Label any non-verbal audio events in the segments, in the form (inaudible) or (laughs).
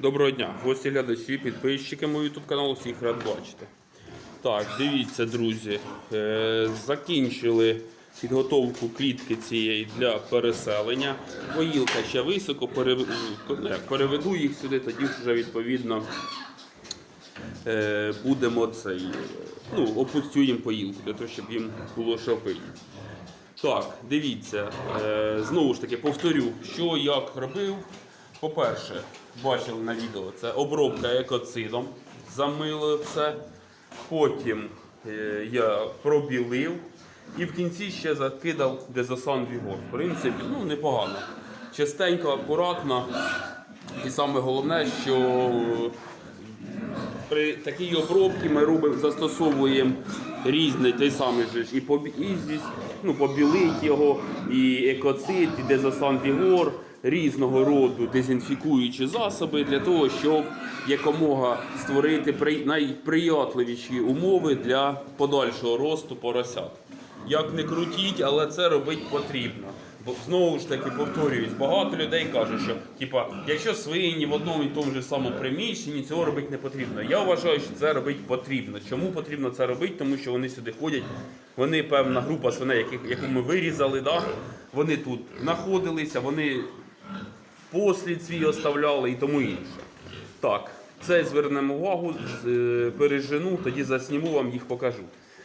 Доброго дня, гості глядачі, підписчики мого YouTube каналу, всіх рад бачити. Так, дивіться, друзі, е, закінчили підготовку клітки цієї для переселення. Поїлка ще високо, переведу їх сюди, тоді вже відповідно е, будемо цей, ну, опустю їм поїлку, для того, щоб їм було що. Так, дивіться, е, знову ж таки повторю, що як робив. По-перше, бачили на відео, це обробка екоцидом, замилив все. Потім е, я пробілив і в кінці ще закидав дезосан Вігор. В принципі, ну непогано. Чистенько, акуратно. І саме головне, що при такій обробці ми робимо, застосовуємо різний той самий же і, побі, і здесь, ну, побілить його, і екоцид, і дезосан Вігор, різного роду дезінфікуючі засоби для того, щоб якомога створити при, найприятливіші умови для подальшого росту поросят. Як не крутіть, але це робити потрібно. Бо знову ж таки повторююсь, багато людей кажуть, що типа, якщо свині в одному і тому ж самому приміщенні, цього робити не потрібно. Я вважаю, що це робити потрібно. Чому потрібно це робити? Тому що вони сюди ходять. Вони певна група свиней, яку ми вирізали, да? вони тут знаходилися, вони послід свій оставляли і тому інше. Так, це звернемо увагу, е, пережену, тоді засніму вам їх покажу.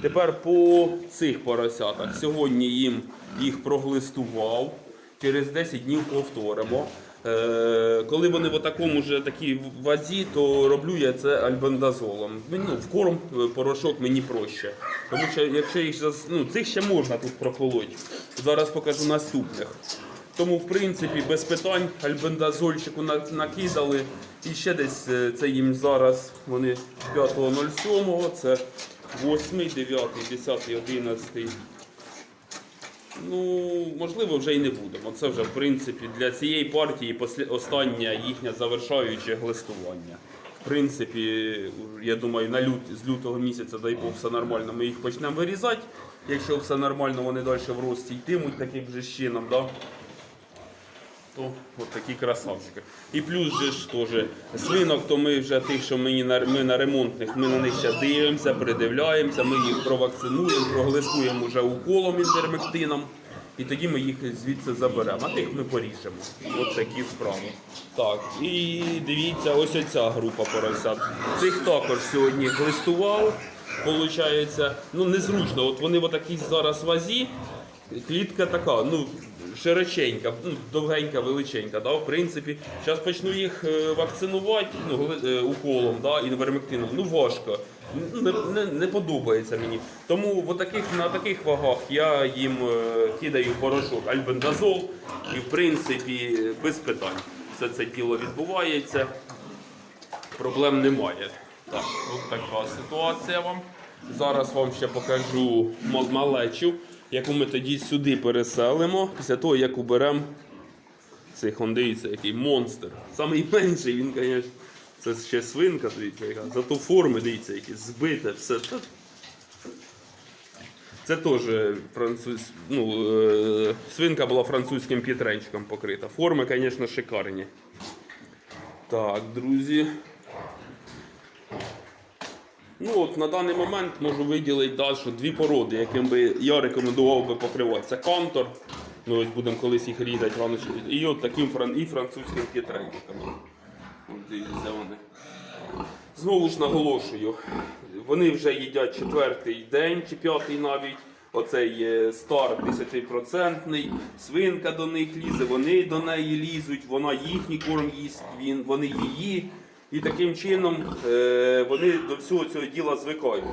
Тепер по цих поросятах. Сьогодні їм їх проглистував. Через 10 днів повторимо. Е, коли вони в такому ж такій вазі, то роблю я це альбендазолом. Ну, в корм е, порошок мені проще. Тому що якщо їх ну, цих ще можна тут проколоти. Зараз покажу наступних. Тому, в принципі, без питань альбендазольчику накидали. І ще десь е, це їм зараз вони 5.07, це 8, 9, 10, 11. Ну, можливо, вже і не будемо. Це вже, в принципі, для цієї партії останнє їхнє завершаюче глистування. В принципі, я думаю, на лют, з лютого місяця, дай Бог, все нормально, ми їх почнемо вирізати. Якщо все нормально, вони далі в рості йтимуть таким же чином. Да? То от такі красавчики. І плюс же ж теж свинок, то ми вже тих, що ми на, ми на ремонтних, ми на них ще дивимося, придивляємося, ми їх провакцинуємо, проглистуємо вже уколом інтермектином. І тоді ми їх звідси заберемо. А тих ми поріжемо. От такі справи. Так, і дивіться, ось оця група поросят. Цих також сьогодні глистував. Получається, ну незручно. От вони в такій зараз вазі. Клітка така, ну, широченька, ну, довгенька, величенька. Да? В принципі, зараз почну їх е, вакцинувати ну, е, уколом да? і вермектином. Ну важко. Не, не, не подобається мені. Тому в таких, на таких вагах я їм е, кидаю порошок альбендазол і в принципі без питань. Все це діло відбувається. Проблем немає. Так, от така ситуація вам. Зараз вам ще покажу малечу, яку ми тоді сюди переселимо. Після того, як уберемо он дивіться, який монстр. Самий менший, він, звісно, це ще свинка, дивіться, яка. Зато форми, дивіться, які збите, все. Та- Це теж француз... ну, е, свинка була французьким п'єтренчиком покрита. Форми, звісно, шикарні. Так, друзі. Ну от на даний момент можу виділити далі дві породи, яким би я рекомендував би покривати. Це кантор. Ми ось будемо колись їх різати рано чи І от таким і французьким п'єтренчиком. Дивіться вони. Знову ж наголошую, вони вже їдять четвертий день чи п'ятий навіть. Оцей старт 10%, свинка до них лізе, вони до неї лізуть, вона їхній корм їсть, він, вони її. І таким чином е, вони до всього цього діла звикають.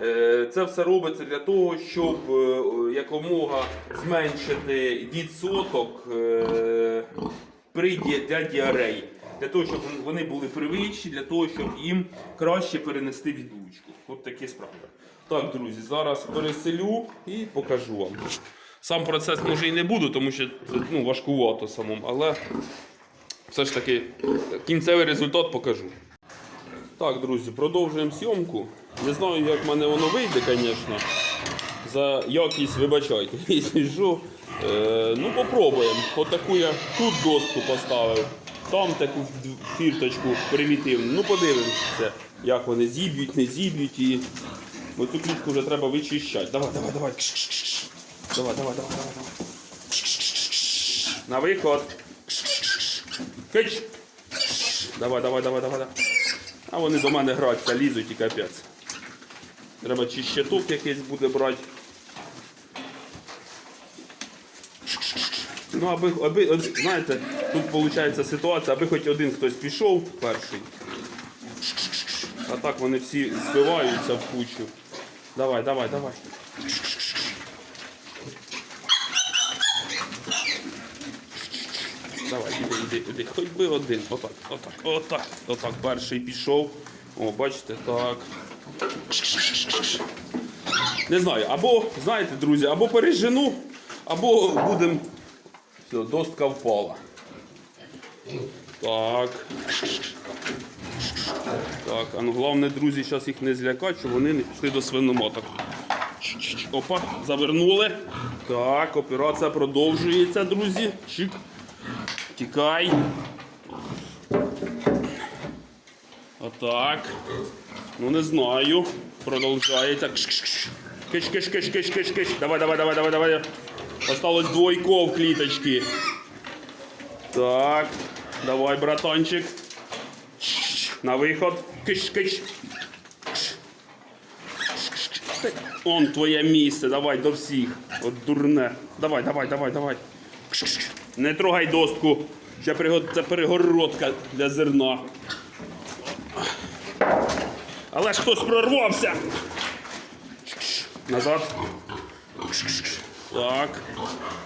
Е, Це все робиться для того, щоб е, якомога зменшити відсоток е, для діареї. Для того, щоб вони були привичні, для того, щоб їм краще перенести відлучку. От такі справи. Так, друзі, зараз переселю і покажу вам. Сам процес може і не буду, тому що ну, важкувато самому, але все ж таки кінцевий результат покажу. Так, друзі, продовжуємо зйомку. Не знаю, як в мене воно вийде, звісно. За якість вибачайте, (laughs) якщо що. Е, ну, попробуємо. Отаку я тут доску поставив. там таку фірточку примітивну. Ну подивимося, як вони зіб'ють, не зіб'ють і. Оцю клітку вже треба вичищати. Давай, давай, давай. Давай, давай, давай, давай, давай. На виход. Давай, давай, давай, давай. давай. А вони до мене граються, лізуть і капець. Треба чи щиток якийсь буде брати. Ну, аби, аби, знаєте, тут виходить ситуація, аби хоч один хтось пішов перший. А так вони всі збиваються в кучу. Давай, давай, давай. Давай, іди, іди. Хоч би один. Отак, отак, отак, отак. Перший пішов. О, бачите, так. Не знаю, або, знаєте, друзі, або пережену, або будемо. Все, достка впала. Так. Так, а ну головне, друзі, зараз їх не злякати, щоб вони не пішли до свиноматок. Опа, завернули. Так, операція продовжується, друзі. Чик. Тікай. Отак. Ну не знаю. Продовжається. Кш-кш-кш. Киш, киш, киш, киш, киш, киш. Давай, давай, давай, давай, давай. Осталось двойко в кліточці. Так. Давай, братанчик. На виход. Киш, киш. Он твоє місце, давай до всіх. От дурне. Давай, давай, давай, давай. Кш-кш. Не трогай достку. Ще пригод... це перегородка для зерна. Але ж хтось прорвався. Назад. Так.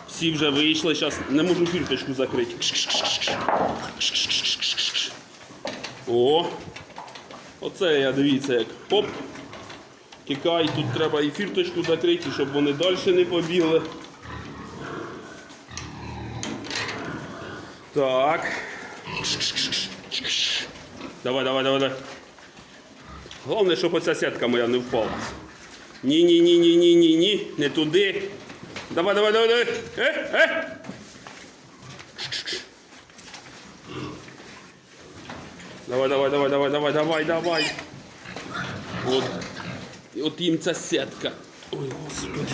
Всі вже вийшли. Зараз не можу фірточку закрити. О. Оце я дивіться як. Хоп. Тікай, тут треба і фірточку закрити, щоб вони далі не побігли. Так. Давай, давай, давай, давай. Головне, щоб оця сітка моя не впала. Ні, ні, ні, ні, ні, ні, ні, не туди. Давай, давай, давай, давай. Е, е. Давай, давай, давай, давай, давай, давай, давай. От, от їм ця сітка. Ой, господи.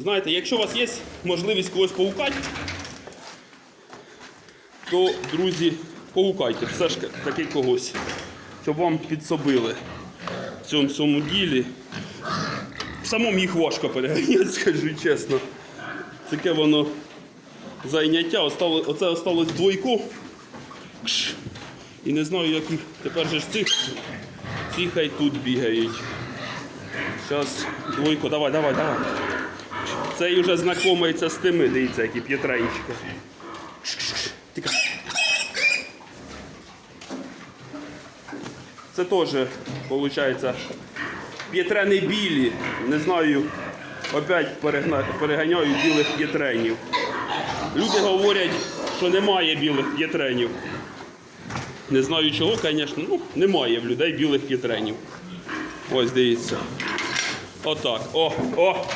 Знаєте, якщо у вас є можливість когось поукати, то, друзі, поукайте все ж таки когось, щоб вам підсобили в цьому, цьому ділі. Самому їх важко переганяти, (laughs) скажу чесно. Таке воно зайняття. Остало, оце осталось двойку. І не знаю, як їх тепер же ж цих, ці хай тут бігають. Зараз двойку, давай, давай, давай. Цей вже знайомиться з тими, дивіться, які п'єтренчики. Це теж, виходить, п'єтрени білі. Не знаю, опять переганяю білих п'єтренів. Люди говорять, що немає білих п'єтренів. Не знаю чого, звісно, ну, немає в людей білих п'єтренів. Ось дивіться. Отак. О, о!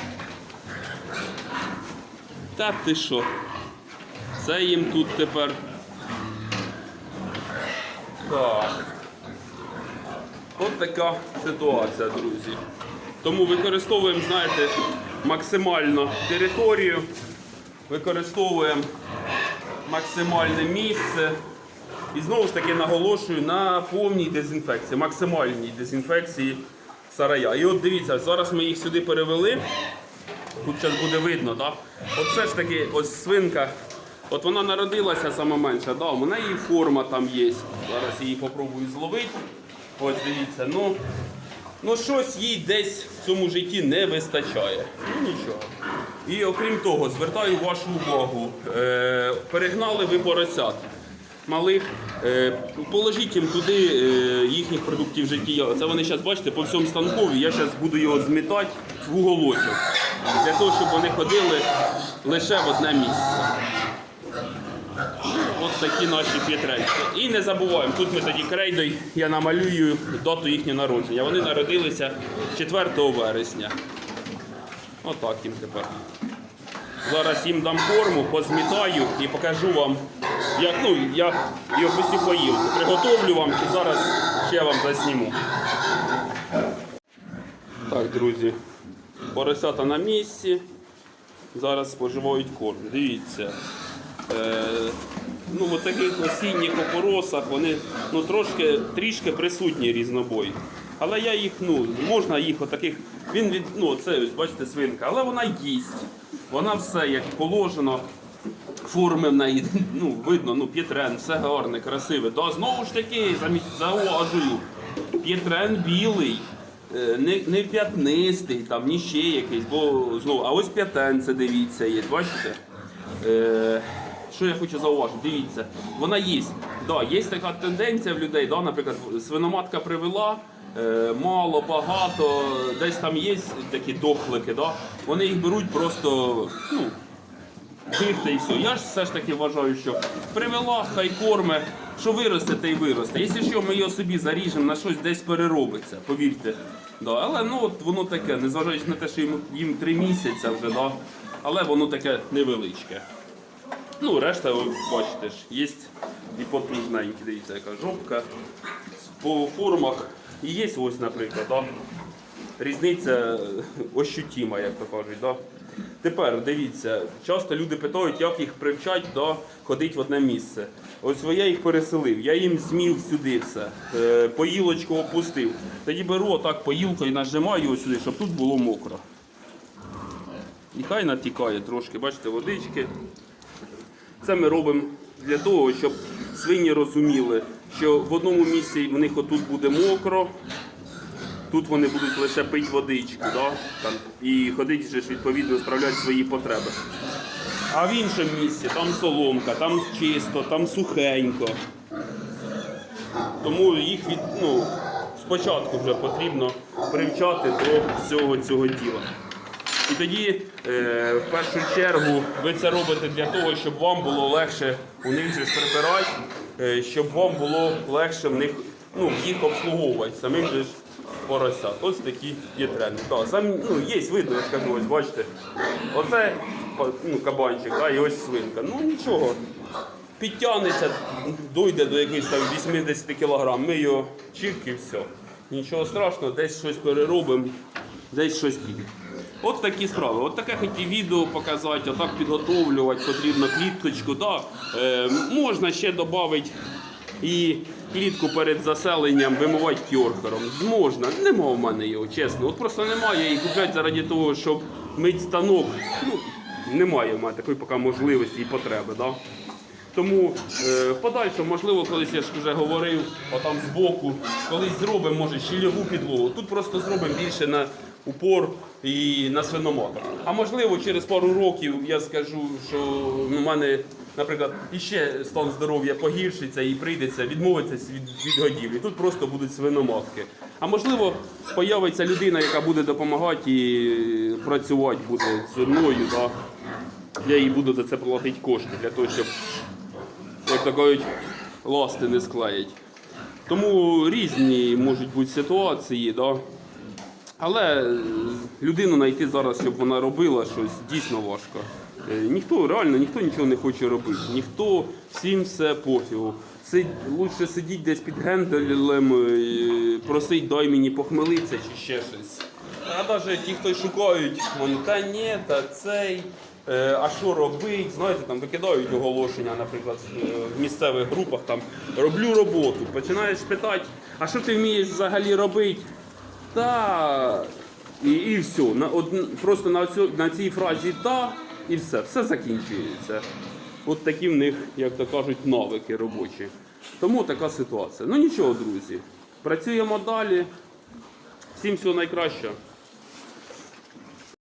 Та ти що? Це їм тут тепер. Так. От така ситуація, друзі. Тому використовуємо, знаєте, максимально територію, використовуємо максимальне місце. І знову ж таки наголошую на повній дезінфекції, максимальній дезінфекції сарая. І от дивіться, зараз ми їх сюди перевели. Тут зараз буде видно, так? От все ж таки, ось свинка, от вона народилася саме менша, да? у мене її форма там є. Зараз її попробую зловити. Ось дивіться, ну, ну щось їй десь в цьому житті не вистачає. Ну нічого. І окрім того, звертаю вашу увагу, е, перегнали ви поросят малих, е, положіть їм туди е, їхніх продуктів життя. Це вони зараз, бачите, по всьому станкові, я зараз буду його змітати в уголочок, для того, щоб вони ходили лише в одне місце. Такі наші п'ятреньки. І не забуваємо, тут ми тоді крейдою я намалюю дату їхнього народження. Вони народилися 4 вересня. Отак їм тепер. Зараз їм дам форму, позмітаю і покажу вам Як, ну, я і опустю поїлку. Приготовлю вам і зараз ще вам засніму. Так, друзі, поросята на місці. Зараз споживають корм. Дивіться. Е, ну, в таких осінніх опоросах вони ну, трошки, трішки присутні різнобой. Але я їх, ну, можна їх отаких. Він від, ну, це, ось, бачите, свинка, але вона їсть. Вона все як положено. Форми в неї, ну, видно, ну, п'єтрен, все гарне, красиве. Да, знову ж таки, зауважую, п'єтрен білий, е, не, не п'ятнистий, там, ні ще якийсь, бо знову, а ось п'ятенце, дивіться, є, бачите? Е, що я хочу зауважити? Дивіться, вона є. Да, є така тенденція в людей, да, наприклад, свиноматка привела. е, Мало, багато, десь там є такі дохлики, да? вони їх беруть просто ну, Бігти і все. Я ж все ж таки вважаю, що привела, хай корме, що виросте, те й виросте. Якщо що, ми його собі заріжемо, на щось десь переробиться, повірте. Да, але ну от воно таке, незважаючи на те, що їм, їм три місяці вже, да, але воно таке невеличке. Ну, решта, ви бачите ж, є і потужненькі, дивіться, яка жопка. По формах і є ось, наприклад, да? різниця е, ощутима, як то кажуть. Да? Тепер дивіться, часто люди питають, як їх привчать да, ходити в одне місце. Ось я їх переселив, я їм змів сюди все, е, поїлочку опустив. Тоді беру отак поїлкою нажимаю ось сюди, щоб тут було мокро. І хай натікає трошки, бачите, водички. Це ми робимо для того, щоб свині розуміли, що в одному місці в них отут буде мокро, тут вони будуть лише пити водичку, да? там, і ходити вже ж відповідно справляти свої потреби. А в іншому місці там соломка, там чисто, там сухенько. Тому їх від, ну, спочатку вже потрібно привчати до всього цього діла. І тоді, е, в першу чергу, ви це робите для того, щоб вам було легше у них же прибирати, е, щоб вам було легше в них ну, їх обслуговувати, самих же ж поросят. Ось такі є тренди. Так, сам, ну, є, видно, я скажу, ось бачите. Оце ну, кабанчик, да, і ось свинка. Ну нічого. Підтягнеться, дойде до якихось там 80 кг, ми його чик і все. Нічого страшного, десь щось переробимо, десь щось піде. От такі справи. От таке хотів відео показати, отак підготовлювати потрібно кліточку. Да. Е, можна ще додати і клітку перед заселенням вимивати кьорхером. Можна, нема в мене його, чесно. От просто немає і купляти заради того, щоб мить станок. Ну, немає в мене такої поки можливості і потреби. Да? Тому е, в подальшому, можливо, колись я ж вже говорив, отам збоку, колись зробимо, може, щільову підлогу. Тут просто зробимо більше на упор і на свиноматок. А можливо, через пару років я скажу, що в мене, наприклад, іще стан здоров'я погіршиться і прийдеться відмовитися від, від годівлі. Тут просто будуть свиноматки. А можливо, появиться людина, яка буде допомагати і працювати буде зі мною. Да? Я їй буду за це платити кошти для того, щоб як то кажуть, ласти не склеїть. Тому різні можуть бути ситуації, да? Але е, людину знайти зараз, щоб вона робила щось, дійсно важко. Е, Ніхто реально ніхто нічого не хоче робити. Ніхто всім все пофігу. Сид, лучше сидіть десь під генделем, е, просить, дай мені похмелитися чи ще щось. А навіть ті, хто шукають, вони та ні, та цей. А що робити? Знаєте, там викидають оголошення, наприклад, в місцевих групах там роблю роботу. Починаєш питати, а що ти вмієш взагалі робити? Та і, і все. На, од, просто на, цю, на цій фразі та і все, все закінчується. От такі в них, як то кажуть, навики робочі. Тому така ситуація. Ну нічого, друзі. Працюємо далі. Всім всього найкращого.